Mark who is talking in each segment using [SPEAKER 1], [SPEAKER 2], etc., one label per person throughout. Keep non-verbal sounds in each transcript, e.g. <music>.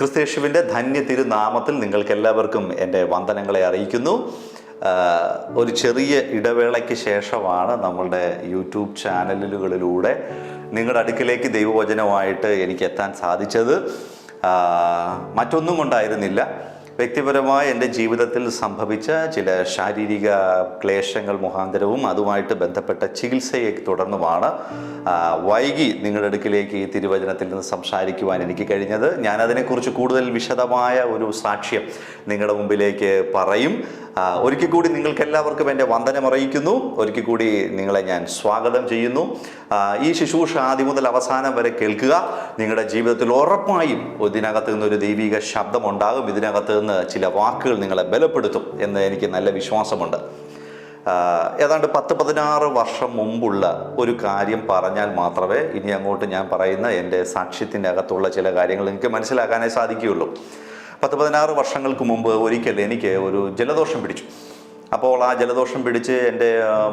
[SPEAKER 1] ക്രിസ്തേഷുവിന്റെ ധന്യ തിരുനാമത്തിൽ നിങ്ങൾക്ക് എല്ലാവർക്കും എന്റെ വന്ദനങ്ങളെ അറിയിക്കുന്നു. ഒരു ചെറിയ ഇടവേളയ്ക്ക് ശേഷമാണ് നമ്മളുടെ യൂട്യൂബ് ചാനലുകളിലൂടെ നിങ്ങളുടെ അടുക്കിലേക്ക് ദൈവവചനമായിട്ട് എനിക്ക് എത്താൻ സാധിച്ചത്. മറ്റൊന്നും കൊണ്ടായിരുന്നില്ല. വ്യക്തിപരമായ എന്റെ ജീവിതത്തിൽ സംഭവിച്ച ചില ശാരീരിക ക്ലേശങ്ങൾ മുഖാന്തരവും അതുമായിട്ട് ബന്ധപ്പെട്ട ചികിത്സയെ തുടർന്നുമാണ് വൈകി നിങ്ങളുടെ അടുക്കിലേക്ക് ഈ തിരുവചനത്തിൽ നിന്ന് സംസാരിക്കുവാൻ എനിക്ക് കഴിഞ്ഞത്. ഞാനതിനെക്കുറിച്ച് കൂടുതൽ വിശദമായ ഒരു സാക്ഷ്യം നിങ്ങളുടെ മുമ്പിലേക്ക് പറയും. ഒരിക്കൽ കൂടി നിങ്ങൾക്ക് എല്ലാവർക്കും എന്റെ വന്ദനം അറിയിക്കുന്നു. ഒരിക്കൽ കൂടി നിങ്ങളെ ഞാൻ സ്വാഗതം ചെയ്യുന്നു. ഈ ശുശ്രൂഷ ആദ്യം മുതൽ അവസാനം വരെ കേൾക്കുക. നിങ്ങളുടെ ജീവിതത്തിൽ ഉറപ്പായും ഇതിനകത്ത് നിന്നൊരു ദൈവിക ശബ്ദമുണ്ടാകും. ഇതിനകത്ത് നിന്ന് ചില വാക്കുകൾ നിങ്ങളെ ബലപ്പെടുത്തും എന്ന് എനിക്ക് നല്ല വിശ്വാസമുണ്ട്. ഏതാണ്ട് പത്ത് പതിനാറ് വർഷം മുമ്പുള്ള ഒരു കാര്യം പറഞ്ഞാൽ മാത്രമേ ഇനി അങ്ങോട്ട് ഞാൻ പറയുന്ന എന്റെ സാക്ഷ്യത്തിന്റെ അകത്തുള്ള ചില കാര്യങ്ങൾ എനിക്ക് മനസ്സിലാക്കാനേ സാധിക്കുകയുള്ളൂ. പത്ത് പതിനാറ് വർഷങ്ങൾക്ക് മുമ്പ് ഒരിക്കൽ എനിക്ക് ഒരു ജലദോഷം പിടിച്ചു. അപ്പോൾ ആ ജലദോഷം പിടിച്ച് എന്റെ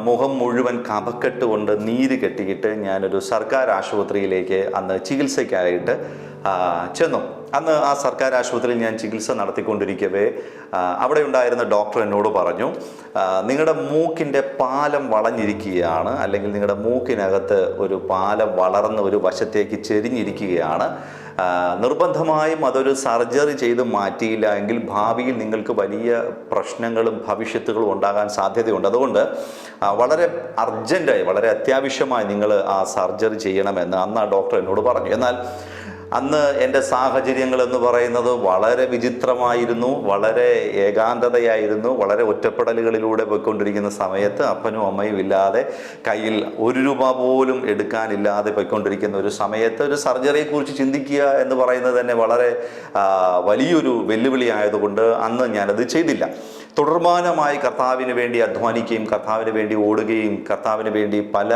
[SPEAKER 1] മുഖം മുഴുവൻ കഫക്കെട്ട് കൊണ്ട് നീര് കെട്ടിയിട്ട് ഞാനൊരു സർക്കാർ ആശുപത്രിയിലേക്ക് അന്ന് ചികിത്സയ്ക്കായിട്ട് ചെന്നു. അന്ന് ആ സർക്കാർ ആശുപത്രിയിൽ ഞാൻ ചികിത്സ നടത്തിക്കൊണ്ടിരിക്കവേ അവിടെ ഉണ്ടായിരുന്ന ഡോക്ടർ എന്നോട് പറഞ്ഞു നിങ്ങളുടെ മൂക്കിന്റെ പാലം വളഞ്ഞിരിക്കുകയാണ് അല്ലെങ്കിൽ നിങ്ങളുടെ മൂക്കിനകത്ത് ഒരു പാലം വളർന്ന് ഒരു വശത്തേക്ക് ചെരിഞ്ഞിരിക്കുകയാണ്. നിർബന്ധമായും അതൊരു സർജറി ചെയ്ത് മാറ്റിയില്ല എങ്കിൽ ഭാവിയിൽ നിങ്ങൾക്ക് വലിയ പ്രശ്നങ്ങളും ഭവിഷ്യത്തുകളും ഉണ്ടാകാൻ സാധ്യതയുണ്ട്. അതുകൊണ്ട് വളരെ അർജന്റായി വളരെ അത്യാവശ്യമായി നിങ്ങൾ ആ സർജറി ചെയ്യണമെന്ന് അന്ന് ആ ഡോക്ടർ എന്നോട് പറഞ്ഞു. എന്നാൽ അന്ന് എന്റെ സാഹചര്യങ്ങൾ എന്ന് പറയുന്നത് വളരെ വിചിത്രമായിരുന്നു വളരെ ഏകാന്തതയായിരുന്നു വളരെ ഒറ്റപ്പെടലുകളിലൂടെ പോയിക്കൊണ്ടിരിക്കുന്ന സമയത്ത് അപ്പനും അമ്മയും ഇല്ലാതെ കയ്യിൽ ഒരു രൂപ പോലും എടുക്കാനില്ലാതെ പോയിക്കൊണ്ടിരിക്കുന്ന ഒരു സമയത്ത് ഒരു സർജറിയെക്കുറിച്ച് ചിന്തിക്കുക എന്ന് പറയുന്നത് തന്നെ വളരെ വലിയൊരു വെല്ലുവിളി ആയതുകൊണ്ട് അന്ന് ഞാനത് ചെയ്തില്ല. തുടർമാനമായി കർത്താവിന് വേണ്ടി അധ്വാനിക്കുകയും കർത്താവിന് വേണ്ടി ഓടുകയും കർത്താവിന് വേണ്ടി പല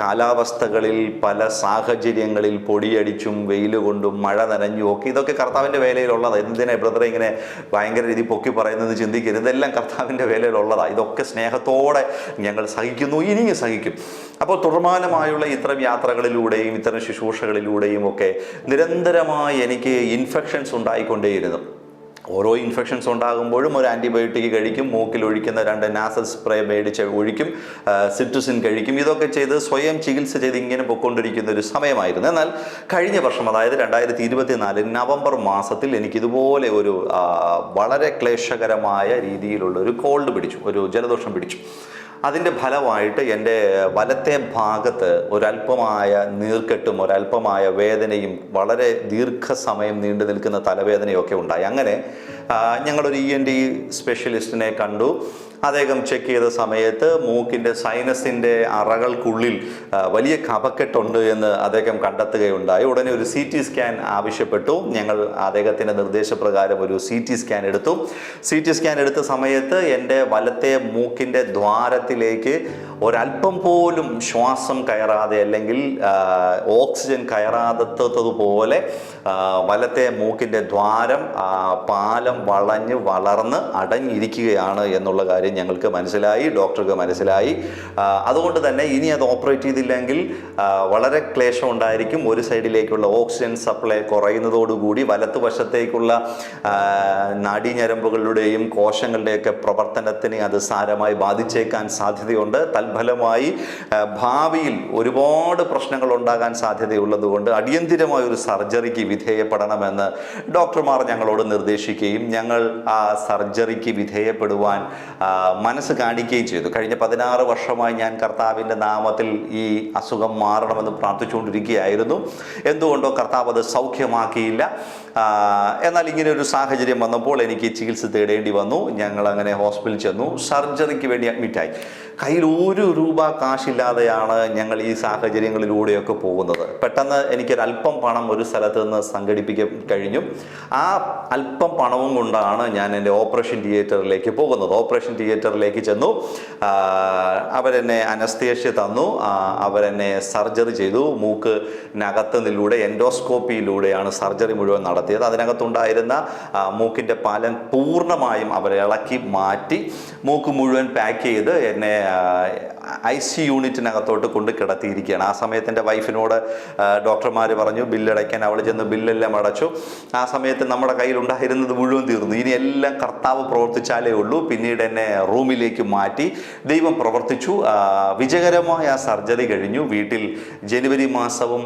[SPEAKER 1] കാലാവസ്ഥകളിൽ പല സാഹചര്യങ്ങളിൽ പൊടിയടിച്ചും വെയിൽ കൊണ്ടും മഴ നനഞ്ഞും ഒക്കെ ഇതൊക്കെ കർത്താവിന്റെ വേലയിലുള്ളതാണ് എന്തിനാ ബ്രദറെ ഇങ്ങനെ ഭയങ്കര രീതി പൊക്കി പറയുന്നത് ചിന്തിക്കരുത്. ഇതെല്ലാം കർത്താവിന്റെ വേലയിലുള്ളതാണ് ഇതൊക്കെ സ്നേഹത്തോടെ ഞങ്ങൾ സഹിക്കുന്നു ഇനിയും സഹിക്കും. അപ്പോൾ തുടർമാനമായുള്ള ഇത്തരം യാത്രകളിലൂടെയും ഇത്തരം ശുശ്രൂഷകളിലൂടെയും ഒക്കെ നിരന്തരമായി എനിക്ക് ഇൻഫെക്ഷൻസ് ഉണ്ടായിക്കൊണ്ടേയിരുന്നു. ഓരോ ഇൻഫെക്ഷൻസ് ഉണ്ടാകുമ്പോഴും ഒരു ആന്റിബയോട്ടിക് കഴിക്കും മൂക്കിൽ ഒഴിക്കുന്ന രണ്ട് നാസൽ സ്പ്രേ മേടിച്ച് ഒഴിക്കും സിറ്റുസിൻ കഴിക്കും. ഇതൊക്കെ ചെയ്ത് സ്വയം ചികിത്സ ചെയ്ത് ഇങ്ങനെ പൊയ്ക്കൊണ്ടിരിക്കുന്ന ഒരു സമയമായിരുന്നു. എന്നാൽ കഴിഞ്ഞ വർഷം അതായത് രണ്ടായിരത്തി ഇരുപത്തിനാല് നവംബർ മാസത്തിൽ എനിക്കിതുപോലെ ഒരു വളരെ ക്ലേശകരമായ രീതിയിലുള്ള ഒരു കോൾഡ് പിടിച്ചു ഒരു ജലദോഷം പിടിച്ചു. അതിന്റെ ഫലമായിട്ട് എന്റെ വലത്തെ ഭാഗത്ത് ഒരല്പമായ നീർക്കെട്ടും ഒരല്പമായ വേദനയും വളരെ ദീർഘസമയം നീണ്ടു നിൽക്കുന്ന തലവേദനയൊക്കെ ഉണ്ടായി. അങ്ങനെ ഞങ്ങളൊരു ഇ എൻ ഡി സ്പെഷ്യലിസ്റ്റിനെ കണ്ടു. അദ്ദേഹം ചെക്ക് ചെയ്ത സമയത്ത് മൂക്കിന്റെ സൈനസിന്റെ അറകൾക്കുള്ളിൽ വലിയ കപക്കെട്ടുണ്ട് എന്ന് അദ്ദേഹം കണ്ടെത്തുകയുണ്ടായി. ഉടനെ ഒരു സി ടി സ്കാൻ ആവശ്യപ്പെട്ടു. ഞങ്ങൾ അദ്ദേഹത്തിന്റെ നിർദ്ദേശപ്രകാരം ഒരു സി ടി സ്കാൻ എടുത്തു. സി ടി സ്കാൻ എടുത്ത സമയത്ത് എന്റെ വലത്തെ മൂക്കിന്റെ ദ്വാരത്തിലേക്ക് ഒരല്പം പോലും ശ്വാസം കയറാതെ അല്ലെങ്കിൽ ഓക്സിജൻ കയറാതെത്തതുപോലെ വലത്തെ മൂക്കിന്റെ ദ്വാരം പാലം വളഞ്ഞ് വളർന്ന് അടഞ്ഞിരിക്കുകയാണ് എന്നുള്ള കാര്യം ഞങ്ങൾക്ക് മനസ്സിലായി ഡോക്ടർക്ക് മനസ്സിലായി. അതുകൊണ്ട് തന്നെ ഇനി അത് ഓപ്പറേറ്റ് ചെയ്തില്ലെങ്കിൽ വളരെ ക്ലേശം ഉണ്ടായിരിക്കും. ഒരു സൈഡിലേക്കുള്ള ഓക്സിജൻ സപ്ലൈ കുറയുന്നതോടുകൂടി വലത്തുവശത്തേക്കുള്ള വശത്തേക്കുള്ള നാഡീഞരമ്പുകളുടെയും കോശങ്ങളുടെയൊക്കെ പ്രവർത്തനത്തിന് അത് സാരമായി ബാധിച്ചേക്കാൻ സാധ്യതയുണ്ട്. തൽഫലമായി ഭാവിയിൽ ഒരുപാട് പ്രശ്നങ്ങൾ ഉണ്ടാകാൻ സാധ്യതയുള്ളതുകൊണ്ട് അടിയന്തിരമായ ഒരു സർജറിക്ക് വിധേയപ്പെടണമെന്ന് ഡോക്ടർമാർ ഞങ്ങളോട് നിർദ്ദേശിക്കുകയും ഞങ്ങൾ ആ സർജറിക്ക് വിധേയപ്പെടുവാൻ മനസ്സ് കാണിക്കുകയും ചെയ്തു. കഴിഞ്ഞ പതിനാറ് വർഷമായി ഞാൻ കർത്താവിന്റെ നാമത്തിൽ ഈ അസുഖം മാറണമെന്ന് പ്രാർത്ഥിച്ചുകൊണ്ടിരിക്കുകയായിരുന്നു. എന്തുകൊണ്ടോ കർത്താവ് അത് സൗഖ്യമാക്കിയില്ല. എന്നാൽ ഇങ്ങനെ ഒരു സാഹചര്യം വന്നപ്പോൾ എനിക്ക് ചികിത്സ തേടേണ്ടി വന്നു. ഞങ്ങൾ അങ്ങനെ ഹോസ്പിറ്റലിൽ ചെന്നു. സർജറിക്ക് വേണ്ടി അഡ്മിറ്റായി കയ്യിൽ ഒരു രൂപ കാശില്ലാതെയാണ് ഞങ്ങൾ ഈ സാഹചര്യങ്ങളിലൂടെയൊക്കെ പോകുന്നത്. പെട്ടെന്ന് എനിക്കൊരല്പം പണം ഒരു സ്ഥലത്ത് നിന്ന് സംഘടിപ്പിക്കാൻ കഴിഞ്ഞു. ആ അല്പം പണവും കൊണ്ടാണ് ഞാൻ എന്റെ ഓപ്പറേഷൻ തിയേറ്ററിലേക്ക് പോകുന്നത്. ഓപ്പറേഷൻ തിയേറ്ററിലേക്ക് ചെന്നു. അവരെന്നെ അനസ്തേഷ്യ തന്നു. അവരെന്നെ സർജറി ചെയ്തു. മൂക്ക് നകത്തുന്നതിലൂടെ എൻഡോസ്കോപ്പിയിലൂടെയാണ് സർജറി മുഴുവൻ നടത്തിയത്. അതിനകത്തുണ്ടായിരുന്ന മൂക്കിന്റെ പാലം പൂർണമായും അവരെ ഇളക്കി മാറ്റി. മൂക്ക് മുഴുവൻ പാക്ക് ചെയ്ത് എന്നെ Yeah. ഐ സി യൂണിറ്റിനകത്തോട്ട് കൊണ്ട് കിടത്തിയിരിക്കുകയാണ്. ആ സമയത്ത് എന്റെ വൈഫിനോട് ഡോക്ടർമാർ പറഞ്ഞു ബില്ലടയ്ക്കാൻ അവൾ ചെന്ന് ബില്ലെല്ലാം അടച്ചു. ആ സമയത്ത് നമ്മുടെ കയ്യിലുണ്ടായിരുന്നത് മുഴുവൻ തീർന്നു. ഇനി എല്ലാം കർത്താവ് പ്രവർത്തിച്ചാലേ ഉള്ളൂ. പിന്നീട് എന്നെ റൂമിലേക്ക് മാറ്റി ദൈവം പ്രവർത്തിച്ചു. വിജയകരമായ ആ സർജറി കഴിഞ്ഞു. വീട്ടിൽ ജനുവരി മാസവും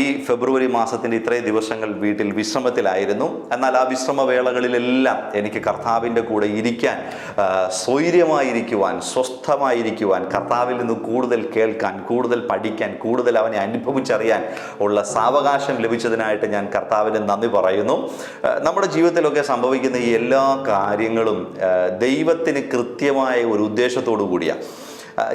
[SPEAKER 1] ഈ ഫെബ്രുവരി മാസത്തിന്റെ ഇത്രയും ദിവസങ്ങൾ വീട്ടിൽ വിശ്രമത്തിലായിരുന്നു. എന്നാൽ ആ വിശ്രമവേളകളിലെല്ലാം എനിക്ക് കർത്താവിന്റെ കൂടെ ഇരിക്കാൻ സ്വൈര്യമായിരിക്കുവാൻ സ്വസ്ഥമായിരിക്കുവാൻ കർത്താവിൽ നിന്ന് കൂടുതൽ കേൾക്കാൻ കൂടുതൽ പഠിക്കാൻ കൂടുതൽ അവനെ അനുഭവിച്ചറിയാൻ ഉള്ള സാവകാശം ലഭിച്ചതിനായിട്ട് ഞാൻ കർത്താവിന് നന്ദി പറയുന്നു. നമ്മുടെ ജീവിതത്തിലൊക്കെ സംഭവിക്കുന്ന ഈ എല്ലാ കാര്യങ്ങളും ദൈവത്തിന് കൃത്യമായ ഒരു ഉദ്ദേശത്തോടു കൂടിയാണ്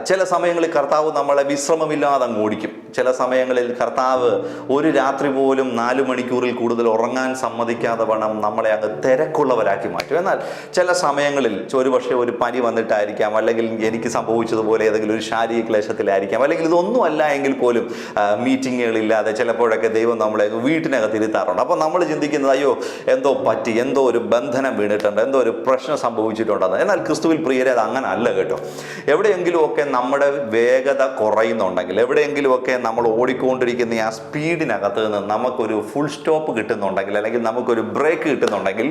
[SPEAKER 1] ചില സമയങ്ങളിൽ കർത്താവ് നമ്മളെ വിശ്രമമില്ലാതെ അങ്ങ് ഓടിക്കും. ചില സമയങ്ങളിൽ കർത്താവ് ഒരു രാത്രി പോലും നാല് മണിക്കൂറിൽ കൂടുതൽ ഉറങ്ങാൻ സമ്മതിക്കാതെ വേണം നമ്മളെ അങ്ങ് തിരക്കുള്ളവരാക്കി മാറ്റും. എന്നാൽ ചില സമയങ്ങളിൽ ഒരു പക്ഷേ ഒരു പനി വന്നിട്ടായിരിക്കാം അല്ലെങ്കിൽ എനിക്ക് സംഭവിച്ചതുപോലെ ഏതെങ്കിലും ഒരു ശാരീരിക ക്ലേശത്തിലായിരിക്കാം അല്ലെങ്കിൽ ഇതൊന്നും അല്ല എങ്കിൽ പോലും മീറ്റിങ്ങുകളില്ലാതെ ചിലപ്പോഴൊക്കെ ദൈവം നമ്മളെ വീട്ടിനകത്ത് ഇരുത്താറുണ്ട്. അപ്പോൾ നമ്മൾ ചിന്തിക്കുന്നത് അയ്യോ എന്തോ പറ്റി എന്തോ ഒരു ബന്ധനം വീണിട്ടുണ്ട് എന്തോ ഒരു പ്രശ്നം സംഭവിച്ചിട്ടുണ്ടെന്ന്. എന്നാൽ ക്രിസ്തുവിൽ പ്രിയരെ അത് അങ്ങനെ അല്ല കേട്ടോ. എവിടെയെങ്കിലുമൊക്കെ നമ്മുടെ വേഗത കുറയുന്നുണ്ടെങ്കിൽ എവിടെയെങ്കിലുമൊക്കെ നമ്മൾ ഓടിക്കൊണ്ടിരിക്കുന്ന ആ സ്പീഡിനകത്ത് നിന്ന് നമുക്കൊരു ഫുൾ സ്റ്റോപ്പ് കിട്ടുന്നുണ്ടെങ്കിൽ അല്ലെങ്കിൽ നമുക്കൊരു ബ്രേക്ക് കിട്ടുന്നുണ്ടെങ്കിൽ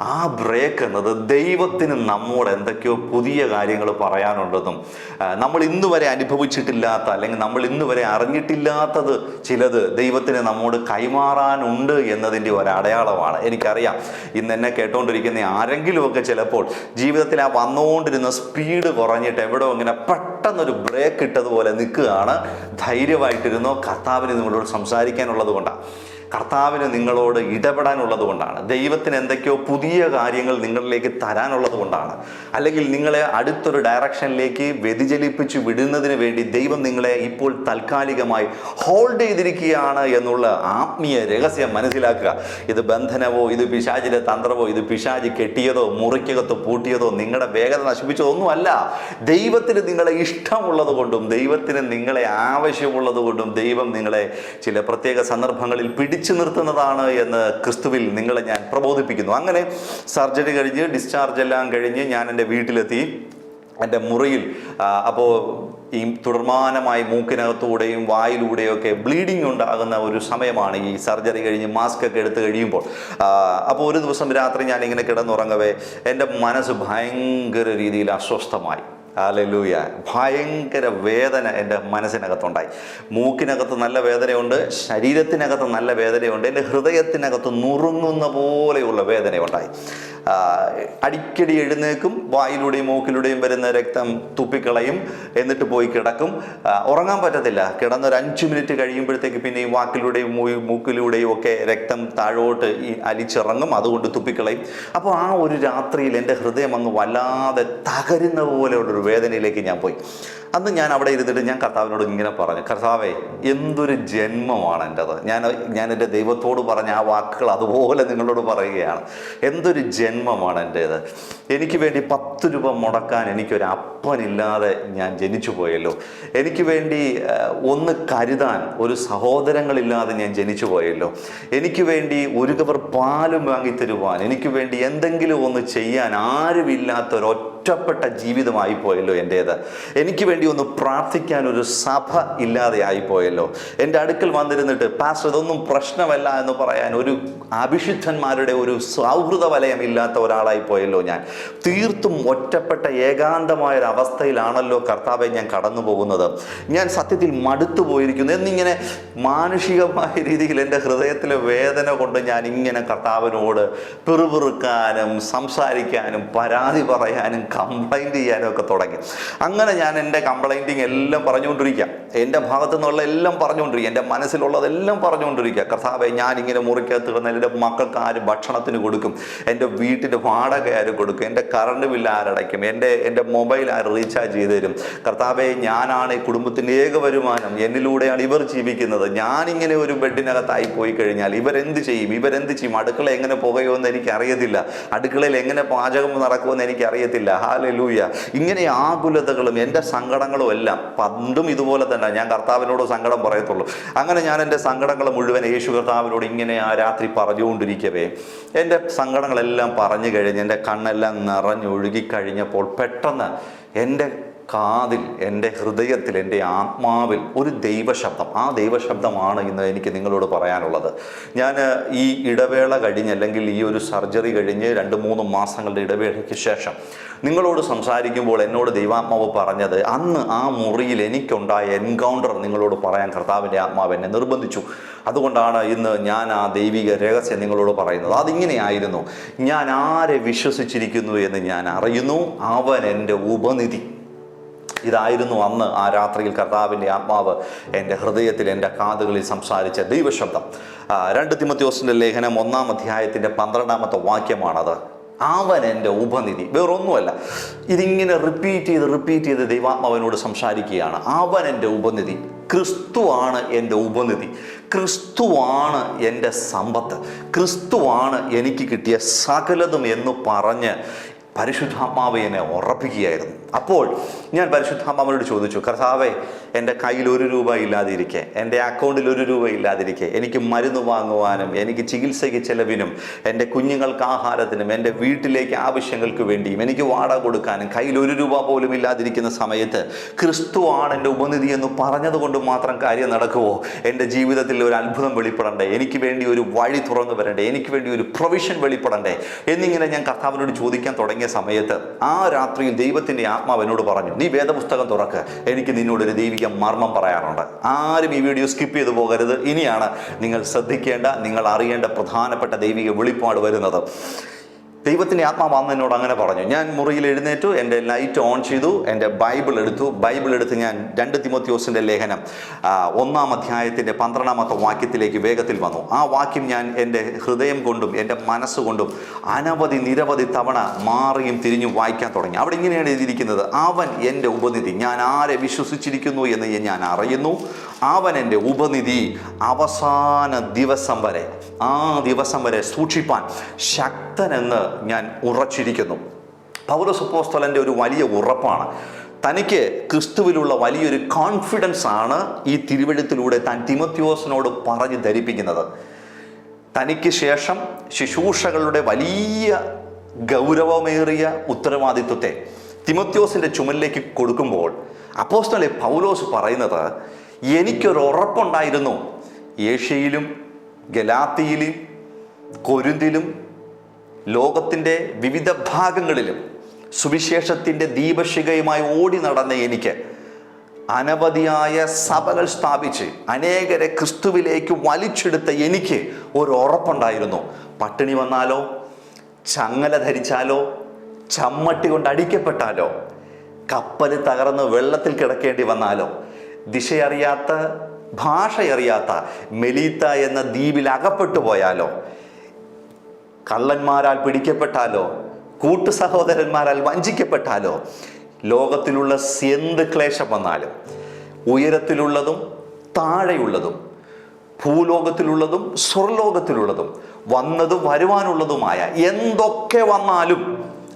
[SPEAKER 1] ആ ബ്രേക്ക് എന്നത് ദൈവത്തിന് നമ്മോട് എന്തൊക്കെയോ പുതിയ കാര്യങ്ങൾ പറയാനുണ്ടെന്നും നമ്മൾ ഇന്ന് വരെ അനുഭവിച്ചിട്ടില്ലാത്ത അല്ലെങ്കിൽ നമ്മൾ ഇന്ന് വരെ അറിഞ്ഞിട്ടില്ലാത്തത് ചിലത് ദൈവത്തിന് നമ്മോട് കൈമാറാനുണ്ട് എന്നതിന്റെ ഒരു അടയാളമാണ്. എനിക്കറിയാം. ഇന്ന് എന്നെ കേട്ടുകൊണ്ടിരിക്കുന്ന ആരെങ്കിലുമൊക്കെ ചിലപ്പോൾ ജീവിതത്തിൽ ആ വന്നുകൊണ്ടിരുന്ന സ്പീഡ് കുറഞ്ഞിട്ട് എവിടെ ഇങ്ങനെ പെട്ടെന്നൊരു ബ്രേക്ക് ഇട്ടതുപോലെ നിൽക്കുകയാണ്. ധൈര്യമായിട്ടിരുന്നോ? കർത്താവിന് നിങ്ങളോട് സംസാരിക്കാനുള്ളത് കൊണ്ടാണ് കർത്താവിന് നിങ്ങളോട് ഇടപെടാനുള്ളത് കൊണ്ടാണ്. ദൈവത്തിന് എന്തൊക്കെയോ പുതിയ കാര്യങ്ങൾ നിങ്ങളിലേക്ക് തരാനുള്ളത് കൊണ്ടാണ്. അല്ലെങ്കിൽ നിങ്ങളെ അടുത്തൊരു ഡയറക്ഷനിലേക്ക് വ്യതിചലിപ്പിച്ച് വിടുന്നതിന് വേണ്ടി ദൈവം നിങ്ങളെ ഇപ്പോൾ താൽക്കാലികമായി ഹോൾഡ് ചെയ്തിരിക്കുകയാണ് എന്നുള്ള ആത്മീയ രഹസ്യം മനസ്സിലാക്കുക. ഇത് ബന്ധനവോ ഇത് പിശാചിന്റെ തന്ത്രമോ ഇത് പിശാചി കെട്ടിയതോ മുറിക്കകത്ത് പൂട്ടിയതോ നിങ്ങളുടെ വേഗത നശിപ്പിച്ചതോ ഒന്നുമല്ല ദൈവത്തിന് നിങ്ങളെ ഇഷ്ടമുള്ളത് കൊണ്ടും ദൈവത്തിന് നിങ്ങളെ ആവശ്യമുള്ളത് കൊണ്ടും ദൈവം നിങ്ങളെ ചില പ്രത്യേക സന്ദർഭങ്ങളിൽ പിടിച്ചു നിർത്തുന്നതാണ് എന്ന് ക്രിസ്തുവിൽ നിങ്ങളെ ഞാൻ പ്രബോധിപ്പിക്കുന്നു. അങ്ങനെ സർജറി കഴിഞ്ഞ് ഡിസ്ചാർജ് എല്ലാം കഴിഞ്ഞ് ഞാൻ എന്റെ വീട്ടിലെത്തി. എന്റെ മുറിയിൽ അപ്പോൾ ഈ തുടർമാനമായി മൂക്കിനകത്തൂടെയും വായിലൂടെയും ഒക്കെ ബ്ലീഡിങ് ഉണ്ടാകുന്ന ഒരു സമയമാണ് ഈ സർജറി കഴിഞ്ഞ് മാസ്ക് ഒക്കെ എടുത്ത് കഴിയുമ്പോൾ. അപ്പോൾ ഒരു ദിവസം രാത്രി ഞാൻ ഇങ്ങനെ കിടന്നുറങ്ങവേ എന്റെ മനസ്സ് ഭയങ്കര രീതിയിൽ അസ്വസ്ഥമായി. ഹാലലൂയ. ഭയങ്കര വേദന എന്റെ മനസ്സിനകത്തുണ്ടായി. മൂക്കിനകത്ത് നല്ല വേദനയുണ്ട് ശരീരത്തിനകത്ത് നല്ല വേദനയുണ്ട് എന്റെ ഹൃദയത്തിനകത്ത് നുറുങ്ങുന്ന പോലെയുള്ള വേദനയുണ്ടായി. അടിക്കടി എഴുന്നേക്കും വായിലൂടെയും മൂക്കിലൂടെയും വരുന്ന രക്തം തുപ്പിക്കളയും എന്നിട്ട് പോയി കിടക്കും. ഉറങ്ങാൻ പറ്റത്തില്ല. കിടന്നൊരു അഞ്ച് മിനിറ്റ് കഴിയുമ്പോഴത്തേക്ക് പിന്നെ ഈ വാക്കിലൂടെയും മൂക്കിലൂടെയും ഒക്കെ രക്തം താഴോട്ട് ഈ അലിച്ചിറങ്ങും അതുകൊണ്ട് തുപ്പിക്കളയും. അപ്പോൾ ആ ഒരു രാത്രിയിൽ എന്റെ ഹൃദയം അങ്ങ് വല്ലാതെ തകരുന്ന പോലെയുള്ളൊരു വേദനയിലേക്ക് ഞാൻ പോയി. അന്ന് ഞാൻ അവിടെ ഇരുന്നിട്ട് ഞാൻ കർത്താവിനോട് ഇങ്ങനെ പറഞ്ഞു കർത്താവേ എന്തൊരു ജന്മമാണ് എന്റെ അത്. ഞാൻ ഞാൻ എന്റെ ദൈവത്തോട് പറഞ്ഞ ആ വാക്കുകൾ അതുപോലെ നിങ്ങളോട് പറയുകയാണ്. എന്തൊരു ജന്മമാണ് എന്റേത് എനിക്ക് വേണ്ടി പത്ത് രൂപ മുടക്കാൻ എനിക്കൊരു അപ്പനില്ലാതെ ഞാൻ ജനിച്ചു പോയല്ലോ. എനിക്ക് വേണ്ടി ഒന്ന് കരുതാൻ ഒരു സഹോദരങ്ങളില്ലാതെ ഞാൻ ജനിച്ചു പോയല്ലോ. എനിക്ക് വേണ്ടി ഒരു കവർ പാലും വാങ്ങിത്തരുവാൻ എനിക്ക് വേണ്ടി എന്തെങ്കിലും ഒന്ന് ചെയ്യാൻ ആരുമില്ലാത്ത ഒരൊറ്റപ്പെട്ട ജീവിതമായി പോയല്ലോ എന്റേത്. എനിക്ക് വേണ്ടി ഒന്ന് പ്രാർത്ഥിക്കാൻ ഒരു സഭ ഇല്ലാതെ ആയിപ്പോയല്ലോ എന്റെ അടുക്കൽ വന്നിരുന്നിട്ട് പാസ്റ്റർ ഇതൊന്നും പ്രശ്നമല്ല എന്ന് പറയാൻ ഒരു അഭിഷിദ്ധന്മാരുടെ ഒരു സൗഹൃദ വലയം ഇല്ലാത്ത ഒരാളായി പോയല്ലോ ഞാൻ. തീർത്തും ഒറ്റപ്പെട്ട ഏകാന്തമായ ഒരു അവസ്ഥയിലാണല്ലോ കർത്താവെ ഞാൻ കടന്നു പോകുന്നത് ഞാൻ സത്യത്തിൽ മടുത്തു പോയിരിക്കുന്നു. എന്നിങ്ങനെ മാനുഷികമായ രീതിയിൽ എന്റെ ഹൃദയത്തിലെ വേദന കൊണ്ട് ഞാൻ ഇങ്ങനെ കർത്താവിനോട് പിറുപിറുക്കാനും സംസാരിക്കാനും പരാതി പറയാനും കംപ്ലൈന്റ് ചെയ്യാനും ഒക്കെ തുടങ്ങി. അങ്ങനെ ഞാൻ എന്റെ കംപ്ലൈന്റിങ് എല്ലാം പറഞ്ഞുകൊണ്ടിരിക്കുക എന്റെ ഭാഗത്തു നിന്നുള്ള എല്ലാം പറഞ്ഞുകൊണ്ടിരിക്കുക എന്റെ മനസ്സിലുള്ളതെല്ലാം പറഞ്ഞുകൊണ്ടിരിക്കുക. കർത്താവെ ഞാനിങ്ങനെ മുറിക്കകത്ത് കിടന്നാൽ എന്റെ മക്കൾക്ക് ആര് ഭക്ഷണത്തിന് കൊടുക്കും? എന്റെ വീട്ടിന്റെ വാടക ആര് കൊടുക്കും? എന്റെ കറണ്ട് ബില്ല് ആരടയ്ക്കും? എന്റെ എന്റെ മൊബൈൽ ആര് റീചാർജ് ചെയ്ത് തരും? കർത്താവെ ഞാനാണ് ഈ കുടുംബത്തിന്റെ ഏക വരുമാനം. എന്നിലൂടെയാണ് ഇവർ ജീവിക്കുന്നത്. ഞാനിങ്ങനെ ഒരു ബെഡിനകത്തായി പോയി കഴിഞ്ഞാൽ ഇവരെന്ത് ചെയ്യും? ഇവരെന്ത് ചെയ്യും? അടുക്കള എങ്ങനെ പുകയുമെന്ന് എന്ന് എനിക്കറിയത്തില്ല. അടുക്കളയിൽ എങ്ങനെ പാചകം നടക്കുമെന്ന് എനിക്ക് അറിയത്തില്ല ഹാലലൂയ. ഇങ്ങനെ ആകുലതകളും എന്റെ സങ്കടങ്ങളും എല്ലാം പണ്ടും ഇതുപോലെ തന്നെ ഞാൻ കർത്താവിനോട് സങ്കടം പറയത്തുള്ളൂ. അങ്ങനെ ഞാൻ എന്റെ സങ്കടങ്ങൾ മുഴുവൻ യേശു കർത്താവിനോട് ഇങ്ങനെ ആ രാത്രി പറഞ്ഞുകൊണ്ടിരിക്കവേ. എന്റെ സങ്കടങ്ങളെല്ലാം പറഞ്ഞു കഴിഞ്ഞ് എന്റെ കണ്ണെല്ലാം നിറഞ്ഞൊഴുകി കഴിഞ്ഞപ്പോൾ പെട്ടെന്ന് എന്റെ കാതിൽ എന്റെ ഹൃദയത്തിൽ എന്റെ ആത്മാവിൽ ഒരു ദൈവശബ്ദം. ആ ദൈവശബ്ദമാണ് ഇന്ന് എനിക്ക് നിങ്ങളോട് പറയാനുള്ളത്. ഞാൻ ഈ ഇടവേള കഴിഞ്ഞ് അല്ലെങ്കിൽ ഈ ഒരു സർജറി കഴിഞ്ഞ് രണ്ട് മൂന്ന് മാസങ്ങളുടെ ഇടവേളയ്ക്ക് ശേഷം നിങ്ങളോട് സംസാരിക്കുമ്പോൾ എന്നോട് ദൈവാത്മാവ് പറഞ്ഞത് അന്ന് ആ മുറിയിൽ എനിക്കുണ്ടായ എൻകൗണ്ടർ നിങ്ങളോട് പറയാൻ കർത്താവിന്റെ ആത്മാവ് എന്നെ നിർബന്ധിച്ചു. അതുകൊണ്ടാണ് ഇന്ന് ഞാൻ ആ ദൈവിക രഹസ്യം നിങ്ങളോട് പറയുന്നത്. അതിങ്ങനെയായിരുന്നു. ഞാൻ ആരെ വിശ്വസിച്ചിരിക്കുന്നു എന്ന് ഞാൻ അറിയുന്നു. അവൻ എന്റെ ഉപനിധി. ഇതായിരുന്നു അന്ന് ആ രാത്രിയിൽ കർത്താവിന്റെ ആത്മാവ് എന്റെ ഹൃദയത്തിൽ എന്റെ കാതുകളിൽ സംസാരിച്ച ദൈവശബ്ദം. രണ്ട് തിമത്യോസിന്റെ ലേഖനം ഒന്നാം അധ്യായത്തിന്റെ പന്ത്രണ്ടാമത്തെ വാക്യമാണത്. അവൻ എന്റെ ഉപനിധി. വേറൊന്നുമല്ല ഇതിങ്ങനെ റിപ്പീറ്റ് ചെയ്ത് റിപ്പീറ്റ് ചെയ്ത് ദൈവാത്മാവിനോട് സംസാരിക്കുകയാണ്. അവൻ എന്റെ ഉപനിധി. ക്രിസ്തുവാണ് എന്റെ ഉപനിധി. ക്രിസ്തുവാണ് എന്റെ സമ്പത്ത്. ക്രിസ്തുവാണ് എനിക്ക് കിട്ടിയ സകലതും എന്ന് പറഞ്ഞ് പരിശുദ്ധാത്മാവ് എന്നെ ഉറപ്പിക്കുകയായിരുന്നു. അപ്പോൾ ഞാൻ പരിശുദ്ധാത്മാവിനോട് ചോദിച്ചു കർത്താവേ എന്റെ കയ്യിൽ ഒരു രൂപ ഇല്ലാതിരിക്കെ എന്റെ അക്കൗണ്ടിൽ ഒരു രൂപ ഇല്ലാതിരിക്കെ എനിക്ക് മരുന്ന് വാങ്ങുവാനും എനിക്ക് ചികിത്സയ്ക്ക് ചെലവിനും എന്റെ കുഞ്ഞുങ്ങൾക്ക് ആഹാരത്തിനും എന്റെ വീട്ടിലേക്ക് ആവശ്യങ്ങൾക്ക് വേണ്ടിയും എനിക്ക് വാട കൊടുക്കാനും കയ്യിൽ ഒരു രൂപ പോലും ഇല്ലാതിരിക്കുന്ന സമയത്ത് ക്രിസ്തുവാണ് എന്റെ ഉപനിധി എന്ന് പറഞ്ഞതുകൊണ്ട് മാത്രം കാര്യം നടക്കുമോ എന്റെ ജീവിതത്തിൽ ഒരു അത്ഭുതം വെളിപ്പെടണ്ടേ? എനിക്ക് വേണ്ടി ഒരു വഴി തുറന്നു വരണ്ടേ? എനിക്ക് വേണ്ടി ഒരു പ്രൊവിഷൻ വെളിപ്പെടണ്ടേ? എന്നിങ്ങനെ ഞാൻ കർത്താവിനോട് ചോദിക്കാൻ തുടങ്ങിയ സമയത്ത് ആ രാത്രിയിൽ ദൈവത്തിന്റെ ആത്മാവ് എന്നോട് പറഞ്ഞു നീ വേദപുസ്തകം തുറക്ക് എനിക്ക് നിന്നോട് ഒരു ദൈവിക മർമ്മം പറയാറുണ്ട് ആരും ഈ വീഡിയോ സ്കിപ്പ് ചെയ്തു പോകരുത്. ഇനിയാണ് നിങ്ങൾ ശ്രദ്ധിക്കേണ്ട നിങ്ങൾ അറിയേണ്ട പ്രധാനപ്പെട്ട ദൈവിക വെളിപ്പാട് വരുന്നത്. ദൈവത്തിന്റെ ആത്മാവ് അന്ന് എന്നോട് അങ്ങനെ പറഞ്ഞു. ഞാൻ മുറിയിൽ എഴുന്നേറ്റു എന്റെ ലൈറ്റ് ഓൺ ചെയ്തു എന്റെ ബൈബിൾ എടുത്തു. ബൈബിൾ എടുത്ത് ഞാൻ രണ്ട് തിമോത്യോസിന്റെ ലേഖനം ഒന്നാം അധ്യായത്തിന്റെ പന്ത്രണ്ടാമത്തെ വാക്യത്തിലേക്ക് വേഗത്തിൽ വന്നു. ആ വാക്യം ഞാൻ എന്റെ ഹൃദയം കൊണ്ടും എന്റെ മനസ്സുകൊണ്ടും അനവധി നിരവധി തവണ മാറിയും തിരിഞ്ഞും വായിക്കാൻ തുടങ്ങി. അവിടെ ഇങ്ങനെയാണ് എഴുതിയിരിക്കുന്നത് അവൻ എന്റെ ഉപനിധി ഞാൻ ആരെ വിശ്വസിച്ചിരിക്കുന്നു എന്ന് ഞാൻ അറിയുന്നു. അവൻ എന്റെ ഉപനിധി അവസാന ദിവസം വരെ ആ ദിവസം വരെ സൂക്ഷിപ്പാൻ ശക്തനെന്ന് ഞാൻ ഉറച്ചിരിക്കുന്നു. പൗലോസ് അപ്പോസ്തലന്റെ ഒരു വലിയ ഉറപ്പാണ്. തനിക്ക് ക്രിസ്തുവിലുള്ള വലിയൊരു കോൺഫിഡൻസ് ആണ് ഈ തിരുവഴുത്തിലൂടെ താൻ തിമത്യോസിനോട് പറഞ്ഞ് ധരിപ്പിക്കുന്നത്. തനിക്ക് ശേഷം ശുശ്രൂഷകളുടെ വലിയ ഗൗരവമേറിയ ഉത്തരവാദിത്വത്തെ തിമത്യോസിന്റെ ചുമലിലേക്ക് കൊടുക്കുമ്പോൾ അപ്പോസ്തലെ പൗലോസ് പറയുന്നത് എനിക്കൊരു ഉറപ്പുണ്ടായിരുന്നു ഏഷ്യയിലും ഗലാത്തിയിലും കൊരുന്തിലും ലോകത്തിന്റെ വിവിധ ഭാഗങ്ങളിലും സുവിശേഷത്തിന്റെ ദീപശിഖയുമായി ഓടി നടന്ന എനിക്ക് അനവധിയായ സഭകൾ സ്ഥാപിച്ച് അനേകരെ ക്രിസ്തുവിലേക്ക് വലിച്ചെടുത്ത എനിക്ക് ഒരു ഉറപ്പുണ്ടായിരുന്നു പട്ടിണി വന്നാലോ ചങ്ങല ധരിച്ചാലോ ചമ്മട്ടി കൊണ്ട് അടിക്കപ്പെട്ടാലോ കപ്പൽ തകർന്ന് വെള്ളത്തിൽ കിടക്കേണ്ടി വന്നാലോ ദിശയറിയാത്ത ഭാഷയറിയാത്ത മെലീത്ത എന്ന ദ്വീപിൽ അകപ്പെട്ടു പോയാലോ? കള്ളന്മാരാൽ പിടിക്കപ്പെട്ടാലോ? കൂട്ടു സഹോദരന്മാരാൽ വഞ്ചിക്കപ്പെട്ടാലോ? ലോകത്തിലുള്ള എന്ത് ക്ലേശം വന്നാലും ഉയരത്തിലുള്ളതും താഴെയുള്ളതും ഭൂലോകത്തിലുള്ളതും സ്വർലോകത്തിലുള്ളതും വന്നതും വരുവാനുള്ളതുമായ എന്തൊക്കെ വന്നാലും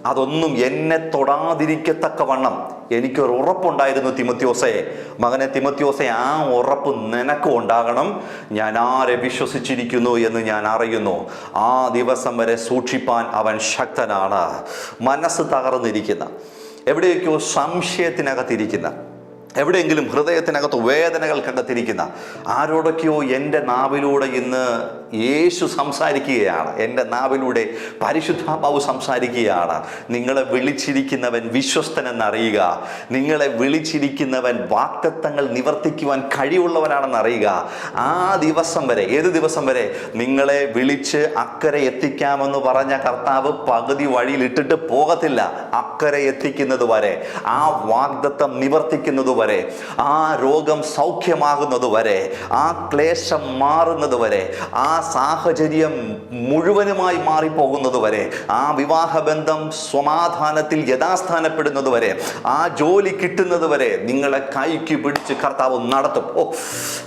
[SPEAKER 1] അതൊന്നും എന്നെ തൊടാതിരിക്കത്തക്കവണ്ണം എനിക്കൊരു ഉറപ്പുണ്ടായിരുന്നു തിമത്യോസയെ. മകനെ തിമത്യോസെ ആ ഉറപ്പ് നിനക്കും ഉണ്ടാകണം. ഞാൻ ആരെ വിശ്വസിച്ചിരിക്കുന്നു എന്ന് ഞാൻ അറിയുന്നു. ആ ദിവസം വരെ സൂക്ഷിപ്പാൻ അവൻ ശക്തനാണ്. മനസ്സ് തകർന്നിരിക്കുന്ന. എവിടെയൊക്കെയോ സംശയത്തിനകത്തിരിക്കുന്ന. എവിടെയെങ്കിലും ഹൃദയത്തിനകത്ത് വേദനകൾ കണ്ടെത്തിയിരിക്കുന്ന ആരോടൊക്കെയോ എന്റെ നാവിലൂടെ ഇന്ന് യേശു സംസാരിക്കുകയാണ്. എന്റെ നാവിലൂടെ പരിശുദ്ധാത്മാവ് സംസാരിക്കുകയാണ്. നിങ്ങളെ വിളിച്ചിരിക്കുന്നവൻ വിശ്വസ്തനെന്നറിയുക. നിങ്ങളെ വിളിച്ചിരിക്കുന്നവൻ വാക്തത്വങ്ങൾ നിവർത്തിക്കുവാൻ കഴിവുള്ളവനാണെന്ന് അറിയുക. ആ ദിവസം വരെ ഏത് ദിവസം വരെ നിങ്ങളെ വിളിച്ച് അക്കരെ എത്തിക്കാമെന്ന് പറഞ്ഞ കർത്താവ് പകുതി വഴിയിൽ ഇട്ടിട്ട് പോകത്തില്ല. അക്കരെ എത്തിക്കുന്നത് വരെ ആ വാഗ്ദത്തം നിവർത്തിക്കുന്നത് വരെ ആ രോഗം സൗഖ്യമാകുന്നത് വരെ ആ ക്ലേശം മാറുന്നത് വരെ ആ സാഹചര്യം മുഴുവനുമായി മാറിപ്പോകുന്നത് വരെ ആ വിവാഹബന്ധം സമാധാനത്തിൽ യഥാസ്ഥാനപ്പെടുന്നത് വരെ ആ ജോലി കിട്ടുന്നത് വരെ നിങ്ങളെ കൈക്ക് പിടിച്ച് കർത്താവ് നടത്തും. ഓ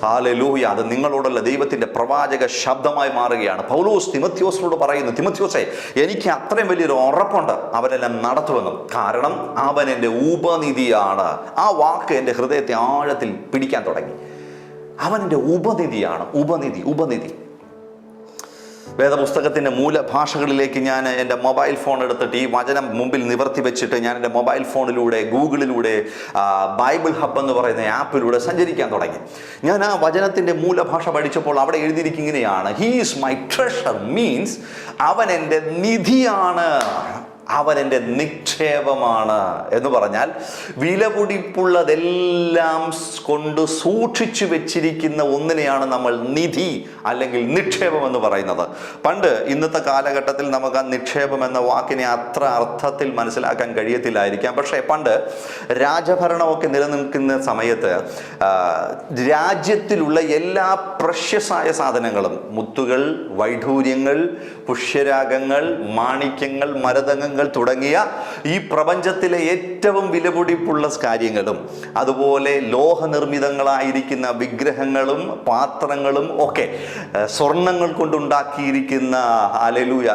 [SPEAKER 1] ഹാലലൂയ അത് നിങ്ങളോടുള്ള ദൈവത്തിന്റെ പ്രവാചക ശബ്ദമായി മാറുകയാണ്. പൗലോസ് തിമത്യോസിനോട് പറയുന്നു തിമത്യോസെ എനിക്ക് അത്രയും വലിയൊരു ഉറപ്പുണ്ട് അവരെല്ലാം നടത്തുമെന്നും. കാരണം അവൻ എന്റെ ഉപനിധിയാണ്. ആ വാക്ക് എന്റെ ഹൃദയത്തെ ആഴത്തിൽ പിടിക്കാൻ തുടങ്ങി. അവൻ എന്റെ ഉപനിധിയാണ് ഉപനിധി ഉപനിധി. വേദപുസ്തകത്തിന്റെ മൂലഭാഷകളിലേക്ക് ഞാൻ എന്റെ മൊബൈൽ ഫോൺ എടുത്തിട്ട് ഈ വചനം മുമ്പിൽ നിവർത്തി വെച്ചിട്ട് ഞാൻ എന്റെ മൊബൈൽ ഫോണിലൂടെ ഗൂഗിളിലൂടെ ബൈബിൾ ഹബ് എന്ന് പറയുന്ന ആപ്പിലൂടെ സഞ്ചരിക്കാൻ തുടങ്ങി. ഞാൻ ആ വചനത്തിന്റെ മൂലഭാഷ പഠിച്ചപ്പോൾ അവിടെ എഴുതിയിരിക്കുന്നതിനെയാണ് he is my treasure means അവൻ എന്റെ നിധിയാണ്. അവൻ എന്റെ നിക്ഷേപമാണ് എന്ന് പറഞ്ഞാൽ വിലപിടിപ്പുള്ളതെല്ലാം കൊണ്ട് സൂക്ഷിച്ചു വെച്ചിരിക്കുന്ന ഒന്നിനെയാണ് നമ്മൾ നിധി അല്ലെങ്കിൽ നിക്ഷേപം എന്ന് പറയുന്നത്. പണ്ട് ഇന്നത്തെ കാലഘട്ടത്തിൽ നമുക്ക് ആ നിക്ഷേപം എന്ന വാക്കിനെ അത്ര അർത്ഥത്തിൽ മനസ്സിലാക്കാൻ കഴിയത്തില്ലായിരിക്കാം. പക്ഷേ പണ്ട് രാജഭരണമൊക്കെ നിലനിൽക്കുന്ന സമയത്ത് രാജ്യത്തിലുള്ള എല്ലാ പ്രഷ്യസായ സാധനങ്ങളും മുത്തുകൾ വൈഢൂര്യങ്ങൾ പുഷ്യരാഗങ്ങൾ മാണിക്യങ്ങൾ മരതകങ്ങൾ തുടങ്ങിയ ഈ പ്രപഞ്ചത്തിലെ ഏറ്റവും വിലപിടിപ്പുള്ള കാര്യങ്ങളും അതുപോലെ ലോഹനിർമ്മിതങ്ങളായിരിക്കുന്ന വിഗ്രഹങ്ങളും പാത്രങ്ങളും ഒക്കെ സ്വർണങ്ങൾ കൊണ്ടുണ്ടാക്കിയിരിക്കുന്ന അലലൂയ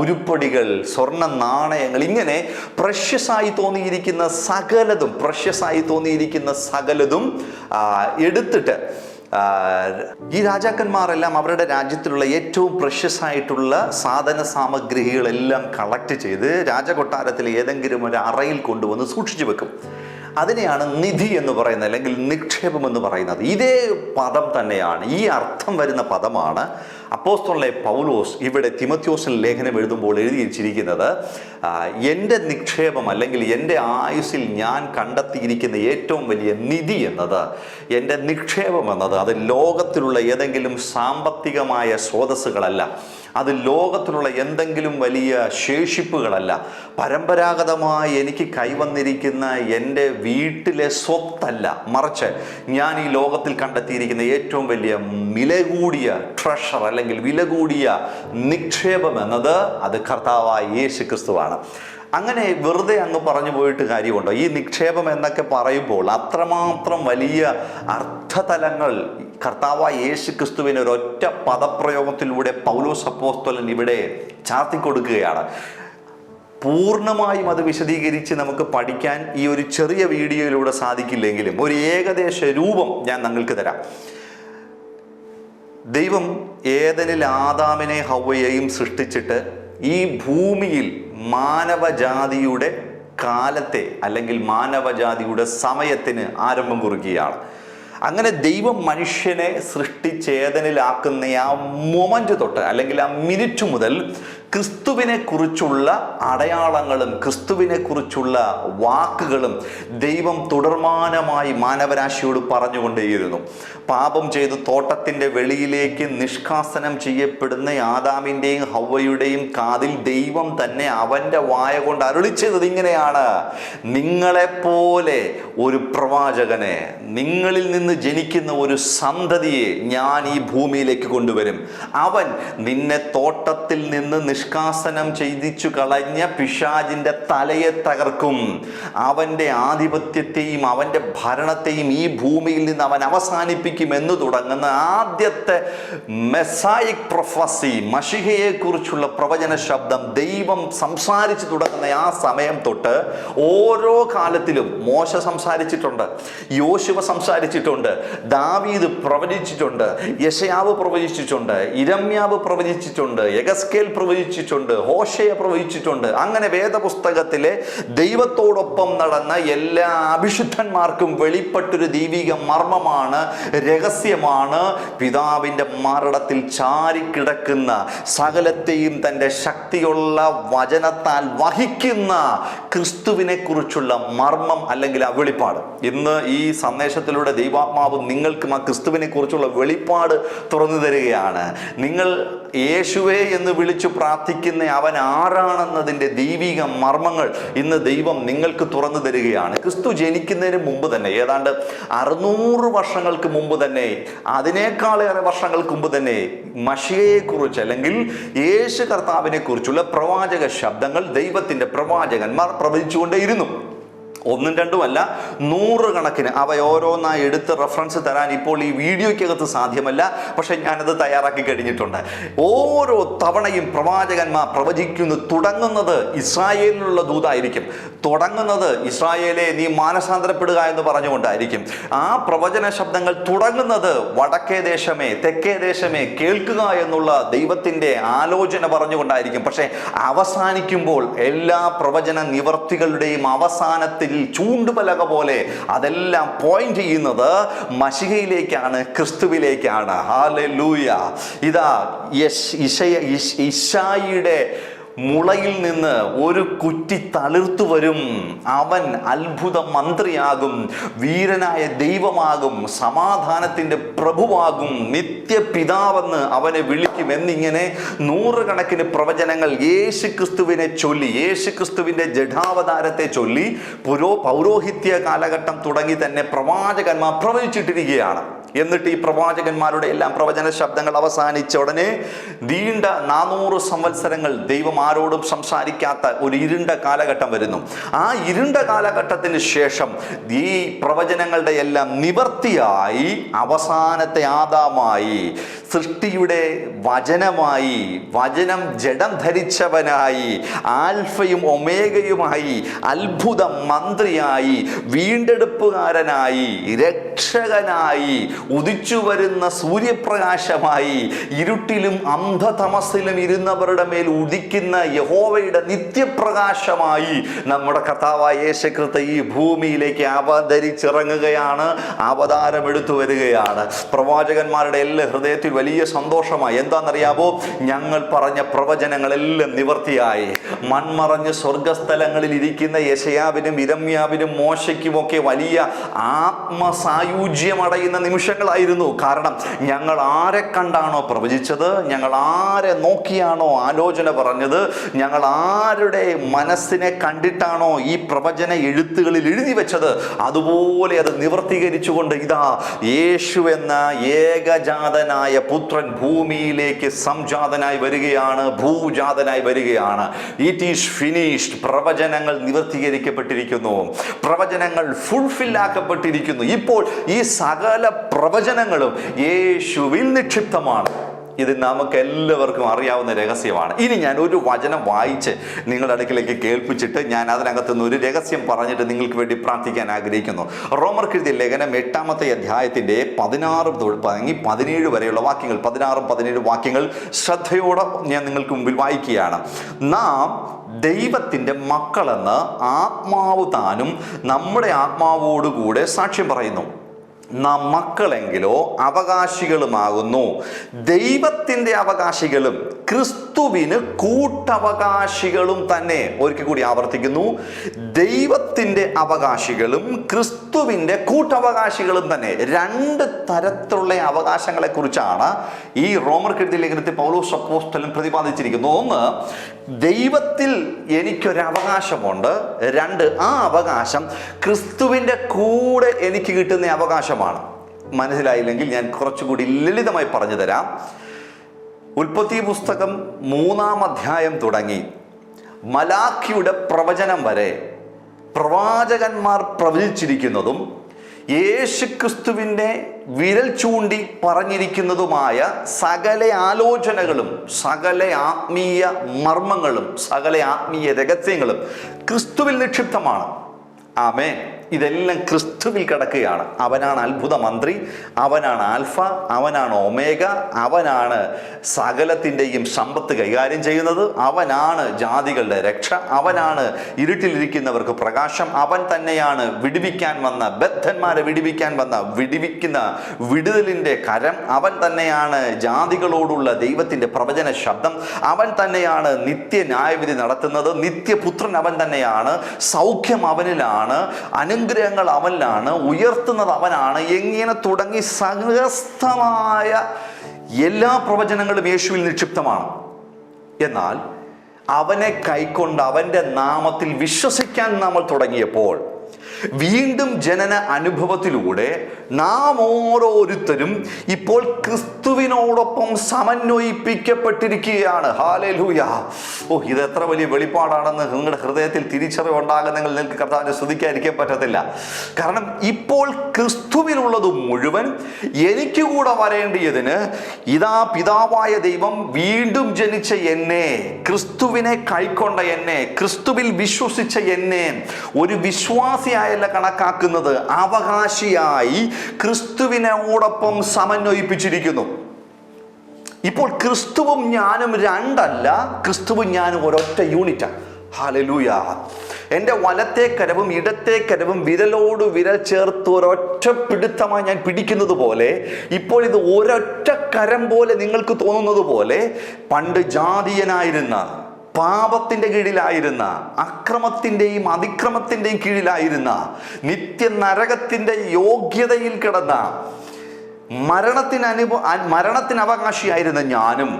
[SPEAKER 1] ഉരുപ്പടികൾ സ്വർണ നാണയങ്ങൾ ഇങ്ങനെ പ്രഷ്യസായി തോന്നിയിരിക്കുന്ന സകലതും പ്രഷ്യസായി തോന്നിയിരിക്കുന്ന സകലതും എടുത്തിട്ട് ഈ രാജാക്കന്മാരെല്ലാം അവരുടെ രാജ്യത്തിലുള്ള ഏറ്റവും പ്രഷ്യസ് ആയിട്ടുള്ള സാധന സാമഗ്രികളെല്ലാം കളക്ട് ചെയ്ത് രാജകൊട്ടാരത്തിലെ ഏതെങ്കിലും ഒരു അറയിൽ കൊണ്ടുവന്ന് സൂക്ഷിച്ചു വെക്കും. അതിനെയാണ് നിധി എന്ന് പറയുന്നത് അല്ലെങ്കിൽ നിക്ഷേപം എന്ന് പറയുന്നത്. ഇതേ പദം തന്നെയാണ് ഈ അർത്ഥം വരുന്ന പദമാണ് അപ്പോസ്തോളെ പൗലോസ് ഇവിടെ തിമത്യോസിൽ ലേഖനം എഴുതുമ്പോൾ എഴുതി വെച്ചിരിക്കുന്നത് എന്റെ നിക്ഷേപം അല്ലെങ്കിൽ എന്റെ ആയുസ്സിൽ ഞാൻ കണ്ടെത്തിയിരിക്കുന്ന ഏറ്റവും വലിയ നിധി എന്നത് എന്റെ നിക്ഷേപം എന്നത് അത് ലോകത്തിലുള്ള ഏതെങ്കിലും സാമ്പത്തികമായ സ്രോതസ്സുകളല്ല. അത് ലോകത്തിനുള്ള എന്തെങ്കിലും വലിയ ശേഷിപ്പുകളല്ല. പരമ്പരാഗതമായി എനിക്ക് കൈവന്നിരിക്കുന്ന എന്റെ വീട്ടിലെ സ്വത്തല്ല. മറിച്ച് ഞാൻ ഈ ലോകത്തിൽ കണ്ടെത്തിയിരിക്കുന്ന ഏറ്റവും വലിയ വില കൂടിയ ട്രഷർ അല്ലെങ്കിൽ വില കൂടിയ നിക്ഷേപം എന്നത് അത് കർത്താവായ യേശു ക്രിസ്തുവാണ് അങ്ങനെ വെറുതെ അങ്ങ് പറഞ്ഞു പോയിട്ട് കാര്യമുണ്ടോ? ഈ നിക്ഷേപം എന്നൊക്കെ പറയുമ്പോൾ അത്രമാത്രം വലിയ അർത്ഥതലങ്ങൾ കർത്താവ യേശു ക്രിസ്തുവിന് ഒരൊറ്റ പദപ്രയോഗത്തിലൂടെ പൗലോസ് അപ്പോസ്തലൻ ഇവിടെ ചാർത്തിക്കൊടുക്കുകയാണ്. പൂർണമായും അത് വിശദീകരിച്ച് നമുക്ക് പഠിക്കാൻ ഈ ഒരു ചെറിയ വീഡിയോയിലൂടെ സാധിക്കില്ലെങ്കിലും ഒരു ഏകദേശ രൂപം ഞാൻ നിങ്ങൾക്ക് തരാം. ദൈവം ഏതനിൽ ആദാമിനെ ഹൗവയെയും സൃഷ്ടിച്ചിട്ട് ഈ ഭൂമിയിൽ മാനവജാതിയുടെ കാലത്തെ അല്ലെങ്കിൽ മാനവജാതിയുടെ സമയത്തിന് ആരംഭം കുറിക്കുകയാണ്. അങ്ങനെ ദൈവം മനുഷ്യനെ സൃഷ്ടിച്ചേതനിലാക്കുന്ന ആ മൊമന്റ് തൊട്ട് അല്ലെങ്കിൽ ആ മിനിറ്റ് മുതൽ ക്രിസ്തുവിനെ കുറിച്ചുള്ള അടയാളങ്ങളും ക്രിസ്തുവിനെ കുറിച്ചുള്ള വാക്കുകളും ദൈവം തുടർമാനമായി മാനവരാശിയോട് പറഞ്ഞുകൊണ്ടേയിരുന്നു. പാപം ചെയ്ത് തോട്ടത്തിന്റെ വെളിയിലേക്ക് നിഷ്കാസനം ചെയ്യപ്പെടുന്ന ആദാമിന്റെയും ഹൗവയുടെയും കാതിൽ ദൈവം തന്നെ അവന്റെ വായ കൊണ്ട് അരുളി ചെയ്തത് ഇങ്ങനെയാണ്. നിങ്ങളെപ്പോലെ ഒരു പ്രവാചകനെ നിങ്ങളിൽ നിന്ന് ജനിക്കുന്ന ഒരു സന്തതിയെ ഞാൻ ഈ ഭൂമിയിലേക്ക് കൊണ്ടുവരും. അവൻ നിന്നെ തോട്ടത്തിൽ നിന്ന് നിഷ്കാസനം ചെയ്തിച്ചു കളഞ്ഞ പിശാജിന്റെ തലയെ തകർക്കും. അവന്റെ ആധിപത്യത്തെയും അവന്റെ ഭരണത്തെയും ഈ ഭൂമിയിൽ നിന്ന് അവൻ അവസാനിപ്പിക്കും എന്ന് തുടങ്ങുന്ന ആദ്യത്തെ മെസായിക് പ്രൊഫസി മഷിഹയെ കുറിച്ചുള്ള പ്രവചന ശബ്ദം ദൈവം സംസാരിച്ചു തുടങ്ങുന്ന ആ സമയം തൊട്ട് ഓരോ കാലത്തിലും മോശ സംസാരിച്ചിട്ടുണ്ട് യോശുവ സംസാരിച്ചിട്ടുണ്ട് ദാവീദ് പ്രവചിച്ചിട്ടുണ്ട് യശയാവ് പ്രവചിച്ചിട്ടുണ്ട് ഇരമ്യാവ് പ്രവചിച്ചിട്ടുണ്ട് യഗസ്കേൽ പ്രവചിച്ചിട്ടുണ്ട് ഹോഷയ പ്രവചിച്ചിട്ടുണ്ട് അങ്ങനെ വേദപുസ്തകത്തിലെ ദൈവത്തോടൊപ്പം നടന്ന എല്ലാ അഭിഷുദ്ധന്മാർക്കും വെളിപ്പെട്ടൊരു ദൈവിക മർമ്മമാണ് രഹസ്യമാണ്. പിതാവിന്റെ മരണത്തിൽ ചാരിക്കിടക്കുന്ന സകലത്തെയും തന്റെ ശക്തിയുള്ള വചനത്താൽ വഹിക്കുന്ന ക്രിസ്തുവിനെ കുറിച്ചുള്ള മർമ്മം അല്ലെങ്കിൽ ആ വെളിപ്പാട്. ഇന്ന് ഈ സന്ദേശത്തിലൂടെ ദൈവാത്മാവ് നിങ്ങൾക്കും ആ ക്രിസ്തുവിനെ കുറിച്ചുള്ള വെളിപ്പാട് തുറന്നു തരികയാണ്. നിങ്ങൾ യേശുവേ എന്ന് വിളിച്ചു പ്രാർത്ഥിക്കുന്ന അവൻ ആരാണെന്നതിന്റെ ദൈവിക മർമ്മങ്ങൾ ഇന്ന് ദൈവം നിങ്ങൾക്ക് തുറന്നു തരികയാണ്. ക്രിസ്തു ജനിക്കുന്നതിന് മുമ്പ് തന്നെ ഏതാണ്ട് അറുന്നൂറ് വർഷങ്ങൾക്ക് മുമ്പ് തന്നെ അതിനേക്കാളേറെ വർഷങ്ങൾക്ക് മുമ്പ് തന്നെ മഷിയയെക്കുറിച്ച് അല്ലെങ്കിൽ യേശു കർത്താവിനെ കുറിച്ചുള്ള പ്രവാചക ശബ്ദങ്ങൾ ദൈവത്തിന്റെ പ്രവാചകന്മാർ പ്രവചിച്ചുകൊണ്ടേയിരുന്നു. ഒന്നും രണ്ടുമല്ല നൂറുകണക്കിന് അവ ഓരോന്നായി എടുത്ത് റെഫറൻസ് തരാൻ ഇപ്പോൾ ഈ വീഡിയോയ്ക്കകത്ത് സാധ്യമല്ല. പക്ഷെ ഞാനത് തയ്യാറാക്കി കഴിഞ്ഞിട്ടുണ്ട്. ഓരോ തവണയും പ്രവാചകന്മാർ പ്രവചിക്കുന്നു തുടങ്ങുന്നത് ഇസ്രായേലിനുള്ള ദൂതായിരിക്കും. തുടങ്ങുന്നത് ഇസ്രായേലെ നീ മാനസാന്തരപ്പെടുക എന്ന് പറഞ്ഞുകൊണ്ടായിരിക്കും. ആ പ്രവചന ശബ്ദങ്ങൾ തുടങ്ങുന്നത് വടക്കേ ദേശമേ തെക്കേ ദേശമേ കേൾക്കുക എന്നുള്ള ദൈവത്തിന്റെ ആലോചന പറഞ്ഞുകൊണ്ടായിരിക്കും. പക്ഷേ അവസാനിക്കുമ്പോൾ എല്ലാ പ്രവചന നിവർത്തികളുടെയും അവസാനത്തിൽ ചൂണ്ടുപലക പോലെ അതെല്ലാം പോയിന്റ് ചെയ്യുന്നത് മഷികയിലേക്കാണ് ക്രിസ്തുവിലേക്കാണ്. ഹാലൂയ ഇതാ യശ് ഇഷയ ഇഷായിയുടെ മുളയിൽ നിന്ന് ഒരു കുറ്റി തളിർത്തു വരും അവൻ അത്ഭുത മന്ത്രിയാകും വീരനായ ദൈവമാകും സമാധാനത്തിന്റെ പ്രഭുവാകും നിത്യപിതാവെന്ന് അവനെ വിളിക്കും എന്നിങ്ങനെ നൂറുകണക്കിന് പ്രവചനങ്ങൾ യേശു ക്രിസ്തുവിനെ ചൊല്ലി യേശു ക്രിസ്തുവിന്റെ ജഡാവതാരത്തെ ചൊല്ലി പുരോ പൗരോഹിത്യ കാലഘട്ടം തുടങ്ങി തന്നെ പ്രവാചകന്മാർ പ്രവചിച്ചിട്ടിരിക്കുകയാണ്. എന്നിട്ട് ഈ പ്രവാചകന്മാരുടെ എല്ലാം പ്രവചന ശബ്ദങ്ങൾ അവസാനിച്ച ഉടനെ നീണ്ട നാനൂറ് സംവത്സരങ്ങൾ ദൈവം ആരോടും സംസാരിക്കാത്ത ഒരു ഇരുണ്ട കാലഘട്ടം വരുന്നു. ആ ഇരുണ്ട കാലഘട്ടത്തിന് ശേഷം ഈ പ്രവചനങ്ങളുടെ എല്ലാം നിവർത്തിയായി അവസാനത്തെ ആദാമായി സൃഷ്ടിയുടെ വചനമായി വചനം ജഡം ധരിച്ചവനായി ആൽഫയും ഒമേഗയുമായി അത്ഭുത മന്ത്രിയായി വീണ്ടെടുപ്പുകാരനായി രക്ഷകനായി ഉദിച്ചു വരുന്ന സൂര്യപ്രകാശമായി ഇരുട്ടിലും അന്ധതമസിലും ഇരുന്നവരുടെ മേൽ ഉദിക്കുന്ന യഹോവയുടെ നിത്യപ്രകാശമായി നമ്മുടെ കർത്താവായ യേശുക്രിസ്തു ഈ ഭൂമിയിലേക്ക് അവതരിച്ചിറങ്ങുകയാണ് അവതാരം എടുത്തു വരികയാണ്. പ്രവാചകന്മാരുടെ എല്ലാ ഹൃദയത്തിൽ വലിയ സന്തോഷമായി. എന്താണെന്നറിയാമോ? ഞങ്ങൾ പറഞ്ഞ പ്രവചനങ്ങളെല്ലാം നിവർത്തിയായി. മൺമറഞ്ഞ് സ്വർഗസ്ഥലങ്ങളിൽ ഇരിക്കുന്ന യശയാവിനും ഇരമ്യാവിനും മോശയ്ക്കുമൊക്കെ വലിയ ആത്മസായുജ്യമടയുന്ന നിമിഷങ്ങളായിരുന്നു. കാരണം ഞങ്ങൾ ആരെ കണ്ടാണോ പ്രവചിച്ചത്? ഞങ്ങൾ ആരെ നോക്കിയാണോ ആലോചന പറഞ്ഞത്? ഞങ്ങൾ ആരുടെ മനസ്സിനെ കണ്ടിട്ടാണോ ഈ പ്രവചന എഴുത്തുകളിൽ എഴുതി വെച്ചത്? അതുപോലെ അത് നിവർത്തീകരിച്ചുകൊണ്ട് ഇതാ യേശു എന്ന ഏകജാതനായ പുത്രൻ ഭൂമിയിലേക്ക് സംജാതനായി വരികയാണ് ഭൂജാതനായി വരികയാണ്. ഇറ്റ് ഈസ് ഫിനിഷ്ഡ് പ്രവചനങ്ങൾ നിവർത്തീകരിക്കപ്പെട്ടിരിക്കുന്നു. പ്രവചനങ്ങൾ ഫുൾഫില്ലാക്കപ്പെട്ടിരിക്കുന്നു ഇപ്പോൾ ഈ സകല പ്രവചനങ്ങളും യേശുവിൽ നിക്ഷിപ്തമാണ്. ഇത് നമുക്ക് എല്ലാവർക്കും അറിയാവുന്ന രഹസ്യമാണ്. ഇനി ഞാൻ ഒരു വചനം വായിച്ച് നിങ്ങളുടെ അടുക്കിലേക്ക് കേൾപ്പിച്ചിട്ട് ഞാൻ അതിനകത്ത് നിന്ന് ഒരു രഹസ്യം പറഞ്ഞിട്ട് നിങ്ങൾക്ക് വേണ്ടി പ്രാർത്ഥിക്കാൻ ആഗ്രഹിക്കുന്നു. റോമർ കൃതി ലേഖനം എട്ടാമത്തെ അധ്യായത്തിന്റെ പതിനാറ് തൊഴിൽ പതിനേഴ് വരെയുള്ള വാക്യങ്ങൾ പതിനാറും പതിനേഴ് വാക്യങ്ങൾ ശ്രദ്ധയോടെ ഞാൻ നിങ്ങൾക്ക് മുമ്പിൽ വായിക്കുകയാണ്. നാം ദൈവത്തിന്റെ മക്കളെന്ന് ആത്മാവ് താനും നമ്മുടെ ആത്മാവോടുകൂടെ സാക്ഷ്യം പറയുന്നു. നാം മക്കളെങ്കിലോ അവകാശികളുമാകുന്നു. ദൈവത്തിന്റെ അവകാശികളും ക്രിസ്തുവിന് കൂട്ടവകാശികളും തന്നെ ഒരിക്കൽ കൂടി ആവർത്തിക്കുന്നു. ദൈവത്തിന്റെ അവകാശികളും ക്രിസ്തുവിന്റെ കൂട്ടവകാശികളും തന്നെ. രണ്ട് തരത്തിലുള്ള അവകാശങ്ങളെക്കുറിച്ചാണ് ഈ റോമർ കെടുതി ലേഖനത്തിൽ പൗലോസ് അപ്പോസ്റ്റലും പ്രതിപാദിച്ചിരിക്കുന്നു. ഒന്ന് ദൈവത്തിൽ എനിക്കൊരു അവകാശമുണ്ട് രണ്ട് ആ അവകാശം ക്രിസ്തുവിന്റെ കൂടെ എനിക്ക് കിട്ടുന്ന അവകാശമാണ്. മനസ്സിലായില്ലെങ്കിൽ ഞാൻ കുറച്ചുകൂടി ലളിതമായി പറഞ്ഞു തരാം. ഉൽപ്പത്തി പുസ്തകം മൂന്നാം അധ്യായം തുടങ്ങി. മലാഖിയുടെ പ്രവചനം വരെ പ്രവാചകന്മാർ പ്രവചിച്ചിരിക്കുന്നതും യേശുക്രിസ്തുവിന്റെ വിരൽ ചൂണ്ടി പറഞ്ഞിരിക്കുന്നതുമായ സകല ആലോചനകളും സകല ആത്മീയ മർമ്മങ്ങളും സകല ആത്മീയ രഹസ്യങ്ങളും ക്രിസ്തുവിൽ നിക്ഷിപ്തമാണ്. ആമേ ഇതെല്ലാം ക്രിസ്തുവിൽ കിടക്കുകയാണ്. അവനാണ് അത്ഭുത മന്ത്രി അവനാണ് ആൽഫ അവനാണ് ഒമേഗ അവനാണ് സകലത്തിന്റെയും സമ്പത്ത് കൈകാര്യം ചെയ്യുന്നത്. അവനാണ് ജാതികളുടെ രക്ഷ അവനാണ് ഇരുട്ടിലിരിക്കുന്നവർക്ക് പ്രകാശം അവൻ തന്നെയാണ് വിടുവിക്കാൻ വന്ന ബദ്ധന്മാരെ വിടുവിക്കാൻ വന്ന വിടുവിക്കുന്ന വിടുതലിന്റെ കരം. അവൻ തന്നെയാണ് ജാതികളോടുള്ള ദൈവത്തിന്റെ പ്രവചന ശബ്ദം. അവൻ തന്നെയാണ് നിത്യ ന്യായവിധി നടത്തുന്നത്. നിത്യപുത്രൻ അവൻ തന്നെയാണ്. സൗഖ്യം അവനിലാണ്. അനുഗ്രഹങ്ങൾ അവനിലാണ് ഉയർത്തുന്നത് അവനാണ്. എങ്ങനെ തുടങ്ങി? സഹസ്തമായ എല്ലാ പ്രവചനങ്ങളും യേശുവിൽ നിക്ഷിപ്തമാണ്. എന്നാൽ അവനെ കൈക്കൊണ്ട് അവന്റെ നാമത്തിൽ വിശ്വസിക്കാൻ നമ്മൾ തുടങ്ങിയപ്പോൾ വീണ്ടും ജനന അനുഭവത്തിലൂടെ നാം ഓരോരുത്തരും ഇപ്പോൾ ക്രിസ്തുവിനോടൊപ്പം സമന്വയിപ്പിക്കപ്പെട്ടിരിക്കുകയാണ്. ഹാലലൂയ ഓ ഇത് എത്ര വലിയ വെളിപ്പാടാണെന്ന് നിങ്ങളുടെ ഹൃദയത്തിൽ തിരിച്ചറിവുണ്ടാകുന്നെങ്കിൽ നിങ്ങൾക്ക് കർത്താവിനെ ശ്രദ്ധിക്കാതിരിക്കാൻ പറ്റത്തില്ല. കാരണം ഇപ്പോൾ ക്രിസ്തുവിനുള്ളത് മുഴുവൻ എനിക്ക് കൂടെ വരേണ്ടിയതിന് ഇതാ പിതാവായ ദൈവം വീണ്ടും ജനിച്ച എന്നെ ക്രിസ്തുവിനെ കൈക്കൊണ്ട എന്നെ ക്രിസ്തുവിൽ വിശ്വസിച്ച എന്നെ ഒരു വിശ്വാസിയായല്ല കണക്കാക്കുന്നത് അവകാശിയായി ക്രിസ്തുവിനോടൊപ്പം സമന്വയിപ്പിച്ചിരിക്കുന്നു. ഇപ്പോൾ ക്രിസ്തുവും ഞാനും രണ്ടല്ല ക്രിസ്തുവും ഞാനും ഒരൊറ്റ യൂണിറ്റാണ്. ഹലലൂയ എന്റെ വലത്തെ കരവും ഇടത്തെ കരവും വിരലോട് വിരൽ ചേർത്ത് ഒരൊറ്റ പിടുത്തമായി ഞാൻ പിടിക്കുന്നത് പോലെ ഇപ്പോൾ ഇത് ഒരൊറ്റ കരം പോലെ നിങ്ങൾക്ക് തോന്നുന്നത് പോലെ പണ്ട് ജാതീയനായിരുന്ന പാപത്തിന്റെ കീഴിലായിരുന്ന അക്രമത്തിന്റെയും അതിക്രമത്തിന്റെയും കീഴിലായിരുന്ന നിത്യ നരകത്തിന്റെ യോഗ്യതയിൽ കിടന്ന മരണത്തിന് അനുഭവ ഞാനും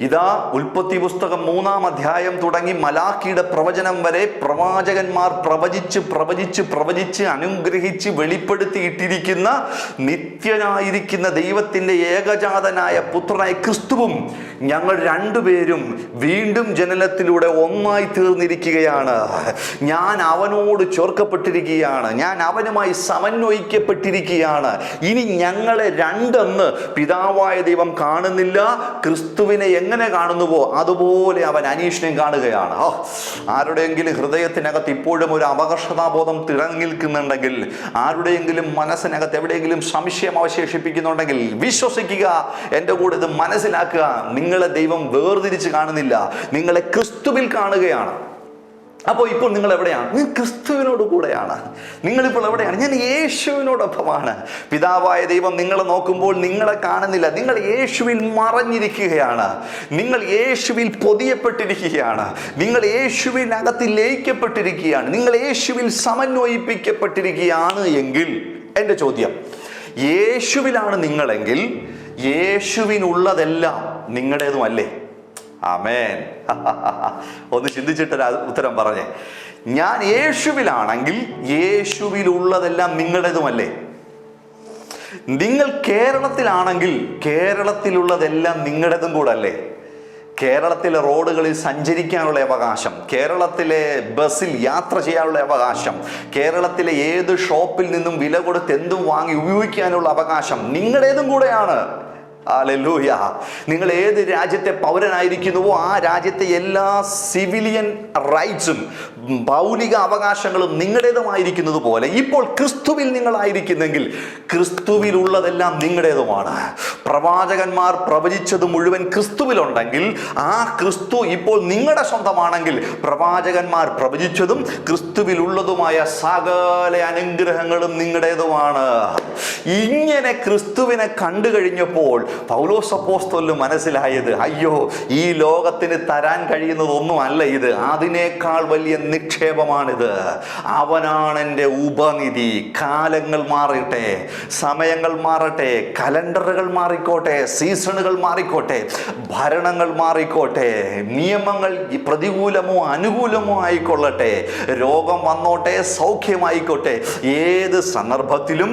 [SPEAKER 1] ഇതാ ഉൽപ്പത്തി പുസ്തകം മൂന്നാം അധ്യായം തുടങ്ങി മലാക്കിയുടെ പ്രവചനം വരെ പ്രവാചകന്മാർ പ്രവചിച്ച് പ്രവചിച്ച് പ്രവചിച്ച് അനുഗ്രഹിച്ച് വെളിപ്പെടുത്തിയിട്ടിരിക്കുന്ന നിത്യനായിരിക്കുന്ന ദൈവത്തിന്റെ ഏകജാതനായ പുത്രനായ ക്രിസ്തുവും ഞങ്ങൾ രണ്ടുപേരും വീണ്ടും ജനനത്തിലൂടെ ഒന്നായി തീർന്നിരിക്കുകയാണ്. ഞാൻ അവനോട് ചേർക്കപ്പെട്ടിരിക്കുകയാണ്. ഞാൻ അവനുമായി സമന്വയിക്കപ്പെട്ടിരിക്കുകയാണ്. ഇനി ഞങ്ങളെ രണ്ടെന്ന് പിതാവായ ദൈവം കാണുന്നില്ല ക്രിസ്തുവിനെ എങ്ങനെ കാണുന്നുവോ അതുപോലെ അവൻ അനീഷിനെയും കാണുകയാണ്. ഓ ആരുടെയെങ്കിലും ഹൃദയത്തിനകത്ത് ഇപ്പോഴും ഒരു അപകർഷതാബോധം തിളങ്ങി നിൽക്കുന്നുണ്ടെങ്കിൽ ആരുടെയെങ്കിലും മനസ്സിനകത്ത് എവിടെയെങ്കിലും സംശയം അവശേഷിപ്പിക്കുന്നുണ്ടെങ്കിൽ വിശ്വസിക്കുക എന്റെ കൂടെ ഇത് മനസ്സിലാക്കുക. നിങ്ങളെ ദൈവം വേർതിരിച്ച് കാണുന്നില്ല. നിങ്ങളെ ക്രിസ്തുവിൽ കാണുകയാണ്. അപ്പോൾ ഇപ്പോൾ നിങ്ങൾ എവിടെയാണ് നിങ്ങൾ ക്രിസ്തുവിനോട് കൂടെയാണ്. നിങ്ങളിപ്പോൾ എവിടെയാണ്? ഞാൻ യേശുവിനോടൊപ്പമാണ്. പിതാവായ ദൈവം നിങ്ങളെ നോക്കുമ്പോൾ നിങ്ങളെ കാണുന്നില്ല. നിങ്ങൾ യേശുവിൽ മറഞ്ഞിരിക്കുകയാണ്. നിങ്ങൾ യേശുവിൽ പൊതിയപ്പെട്ടിരിക്കുകയാണ്. നിങ്ങൾ യേശുവിനകത്ത് ലയിക്കപ്പെട്ടിരിക്കുകയാണ്. നിങ്ങൾ യേശുവിൽ സമന്വയിപ്പിക്കപ്പെട്ടിരിക്കുകയാണ് എങ്കിൽ എന്റെ ചോദ്യം യേശുവിലാണ് നിങ്ങളെങ്കിൽ യേശുവിനുള്ളതെല്ലാം നിങ്ങളുടേതുമല്ലേ? ആമേൻ. <laughs> ഒന്ന് ചിന്തിച്ചിട്ടൊരു ഉത്തരം പറഞ്ഞേ. ഞാൻ യേശുവിലാണെങ്കിൽ യേശുവിലുള്ളതെല്ലാം നിങ്ങളുടേതുമല്ലേ? നിങ്ങൾ കേരളത്തിലാണെങ്കിൽ കേരളത്തിലുള്ളതെല്ലാം നിങ്ങളുടേതും കൂടെ അല്ലേ കേരളത്തിലെ റോഡുകളിൽ സഞ്ചരിക്കാനുള്ള അവകാശം കേരളത്തിലെ ബസ്സിൽ യാത്ര ചെയ്യാനുള്ള അവകാശം കേരളത്തിലെ ഏത് ഷോപ്പിൽ നിന്നും വില കൊടുത്ത് എന്തും വാങ്ങി ഉപയോഗിക്കാനുള്ള അവകാശം നിങ്ങളുടേതും കൂടെയാണ്. അലലൂയ നിങ്ങൾ ഏത് രാജ്യത്തെ പൗരനായിരിക്കുന്നുവോ ആ രാജ്യത്തെ എല്ലാ സിവിലിയൻ റൈറ്റ്സും ഭൗതിക അവകാശങ്ങളും നിങ്ങളുടേതുമായിരിക്കുന്നത് പോലെ ഇപ്പോൾ ക്രിസ്തുവിൽ നിങ്ങളായിരിക്കുന്നെങ്കിൽ ക്രിസ്തുവിലുള്ളതെല്ലാം നിങ്ങളുടേതുമാണ്. പ്രവാചകന്മാർ പ്രവചിച്ചത് മുഴുവൻ ക്രിസ്തുവിലുണ്ടെങ്കിൽ ആ ക്രിസ്തു ഇപ്പോൾ നിങ്ങളുടെ സ്വന്തമാണെങ്കിൽ പ്രവാചകന്മാർ പ്രവചിച്ചതും ക്രിസ്തുവിലുള്ളതുമായ സകല അനുഗ്രഹങ്ങളും നിങ്ങളുടേതുമാണ്. ഇങ്ങനെ ക്രിസ്തുവിനെ കണ്ടു കഴിഞ്ഞപ്പോൾ പൗലോസ് അപ്പോസ്തോലിന് മനസ്സിലായത് അയ്യോ ഈ ലോകത്തിന് തരാൻ കഴിയുന്നതൊന്നുമല്ല ഇത്. അതിനേക്കാൾ വലിയ നിക്ഷേപമാണിത്. അവനാണ് എന്റെ ഉപനിധി. കാലങ്ങൾ മാറട്ടെ സമയങ്ങൾ മാറട്ടെ കലണ്ടറുകൾ മാറിക്കോട്ടെ സീസണുകൾ മാറിക്കോട്ടെ ഭരണങ്ങൾ മാറിക്കോട്ടെ നിയമങ്ങൾ പ്രതികൂലമോ അനുകൂലമോ ആയിക്കൊള്ളട്ടെ രോഗം വന്നോട്ടെ സൗഖ്യമായിക്കോട്ടെ ഏത് സന്ദർഭത്തിലും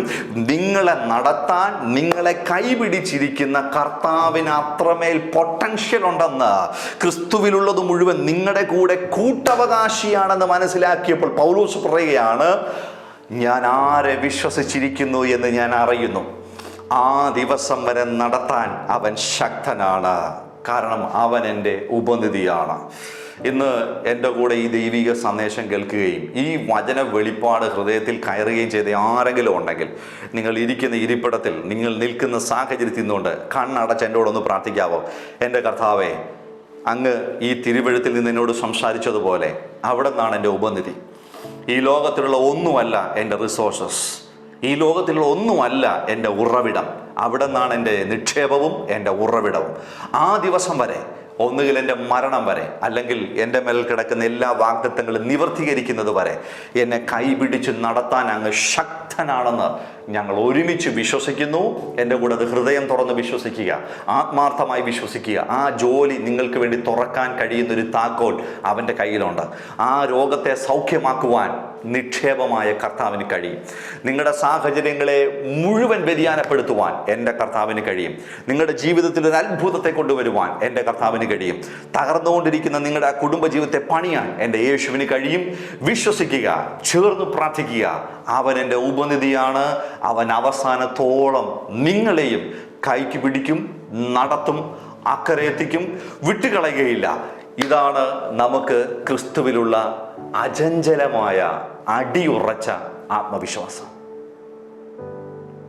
[SPEAKER 1] നിങ്ങളെ നടത്താൻ നിങ്ങളെ കൈപിടിച്ചിരിക്കുന്ന കർത്താവിന് അത്രമേൽ പൊട്ടൻഷ്യൽ ഉണ്ടെന്ന് ക്രിസ്തുവിലുള്ളത് മുഴുവൻ നിങ്ങളുടെ കൂടെ കൂട്ടവകാശിയാണെന്ന് മനസ്സിലാക്കിയപ്പോൾ പൗലോസ് പറയുകയാണ് ഞാൻ ആരെ വിശ്വസിച്ചിരിക്കുന്നു എന്ന് ഞാൻ അറിയുന്നു. ആ ദിവസം വരെ നടത്താൻ അവൻ ശക്തനാണ്. കാരണം അവൻ എന്റെ ഉപനിധിയാണ്. ഇന്ന് എന്റെ കൂടെ ഈ ദൈവിക സന്ദേശം കേൾക്കുകയും ഈ വചന വെളിപ്പാട് ഹൃദയത്തിൽ കയറുകയും ചെയ്ത ആരെങ്കിലും ഉണ്ടെങ്കിൽ നിങ്ങൾ ഇരിക്കുന്ന ഇരിപ്പിടത്തിൽ നിങ്ങൾ നിൽക്കുന്ന സാഹചര്യത്തിൽ നിന്നുകൊണ്ട് കണ്ണടച്ച് എന്നോടൊന്ന് പ്രാർത്ഥിക്കാവോ? എന്റെ കർത്താവേ അങ്ങ് ഈ തിരുവഴുത്തിൽ നിന്ന് എന്നോട് സംസാരിച്ചതുപോലെ അവിടെ നിന്നാണ് എന്റെ ഉപനിധി. ഈ ലോകത്തിലുള്ള ഒന്നുമല്ല എന്റെ റിസോഴ്സസ് ഈ ലോകത്തിലുള്ള ഒന്നുമല്ല എന്റെ ഉറവിടം. അവിടെ നിന്നാണ് എന്റെ നിക്ഷേപവും എന്റെ ഉറവിടവും. ആ ദിവസം വരെ ഒന്നുകിൽ എന്റെ മരണം വരെ അല്ലെങ്കിൽ എന്റെ മേൽ കിടക്കുന്ന എല്ലാ വാഗ്ദത്തങ്ങളും നിവർത്തീകരിക്കുന്നത് വരെ എന്നെ കൈപിടിച്ച് നടത്താൻ അങ്ങ് ശക്തനാണെന്ന് ഞങ്ങൾ ഒരുമിച്ച് വിശ്വസിക്കുന്നു. എന്റെ കൂടെ അത് ഹൃദയം തുറന്ന് വിശ്വസിക്കുക ആത്മാർത്ഥമായി വിശ്വസിക്കുക. ആ ജോലി നിങ്ങൾക്ക് വേണ്ടി തുറക്കാൻ കഴിയുന്ന ഒരു താക്കോൽ അവന്റെ കയ്യിലുണ്ട്. ആ രോഗത്തെ സൗഖ്യമാക്കുവാൻ നിക്ഷേപമായ കർത്താവിന് കഴിയും. നിങ്ങളുടെ സാഹചര്യങ്ങളെ മുഴുവൻ വ്യതിയാനപ്പെടുത്തുവാൻ എന്റെ കർത്താവിന് കഴിയും. നിങ്ങളുടെ ജീവിതത്തിൽ ഒരു അത്ഭുതത്തെ കൊണ്ടുവരുവാൻ എന്റെ കർത്താവിന് കഴിയും. തകർന്നുകൊണ്ടിരിക്കുന്ന നിങ്ങളുടെ ആ കുടുംബ ജീവിതത്തെ പണിയാൻ എന്റെ യേശുവിന് കഴിയും. വിശ്വസിക്കുക ചേർന്ന് പ്രാർത്ഥിക്കുക. അവൻ എന്റെ ഉപനിധിയാണ്. അവൻ അവസാനത്തോളം നിങ്ങളെയും കൈക്ക് പിടിക്കും നടത്തും അക്കരെ എത്തിക്കും വിട്ടുകളയുകയില്ല. ഇതാണ് നമുക്ക് ക്രിസ്തുവിലുള്ള അചഞ്ചലമായ അടിയുറച്ച ആത്മവിശ്വാസം.